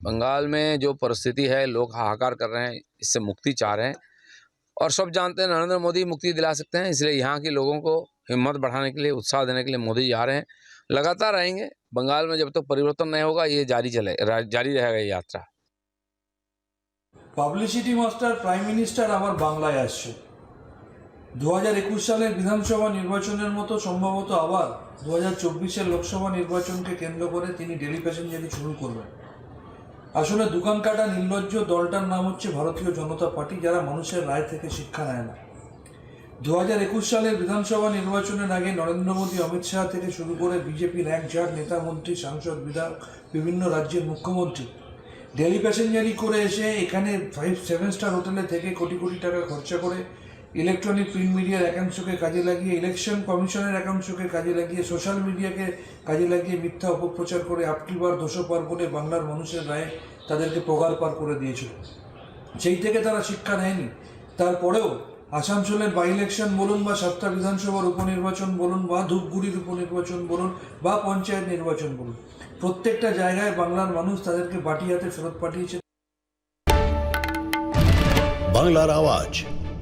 बंगाल में जो परिस्थिति है लोग हाहाकार कर रहे हैं इससे मुक्ति चाह रहे हैं और सब जानते हैं नरेंद्र मोदी मुक्ति दिला सकते हैं इसलिए यहाँ के लोगों को हिम्मत बढ़ाने के लिए उत्साह देने के लिए मोदी जा रहे हैं लगातार रहेंगे बंगाल में जब तक परिवर्तन नहीं होगा ये जारी चले रा- जारी रहेगा ये यात्रा পাবলিসিটি মাস্টার প্রাইম মিনিস্টার আবার বাংলায় আসছে দু হাজার একুশ সালের বিধানসভা নির্বাচনের মতো সম্ভবত আবার দু হাজার চব্বিশের লোকসভা নির্বাচনকে কেন্দ্র করে তিনি ডেলি প্যাসেঞ্জারি শুরু করবেন আসলে দোকান কাটা নির্লজ্জ দলটার নাম হচ্ছে ভারতীয় জনতা পার্টি, যারা মানুষের রায় থেকে শিক্ষা নেয় না। দু হাজার একুশ সালের বিধানসভা নির্বাচনের আগে নরেন্দ্র মোদী, অমিত শাহ থেকে শুরু করে বিজেপির এক ঝাড় নেতা মন্ত্রী, সাংসদ, বিধায়ক, বিভিন্ন রাজ্যের মুখ্যমন্ত্রী। ডেলি প্যাসেঞ্জারি করে এসে এখানে ফাইভ সেভেন স্টার হোটেলে থেকে কোটি কোটি টাকা খরচা করে ইলেকট্রনিক প্রিন্ট মিডিয়ার একাংশকে কাজে লাগিয়ে ইলেকশন কমিশনের একাংশকে কাজে লাগিয়ে সোশ্যাল মিডিয়াকে কাজে লাগিয়ে মিথ্যা অপপ্রচার করে আপটিবার দোষো পার করে বাংলার মানুষের রায়ে তাদেরকে প্রগার পার করে দিয়েছিল। সেই থেকে তারা শিক্ষা নেয়নি। তারপরেও আসানসোলের বাই ইলেকশন বলুন বা সাতটা বিধানসভার উপনির্বাচন বলুন বা ধূপগুড়ির উপনির্বাচন বলুন বা পঞ্চায়েত নির্বাচন বলুন, প্রত্যেকটা জায়গায় বাংলার মানুষ তাদেরকে বাটি হাতে ফেরত পাঠিয়েছে। বাংলার আওয়াজ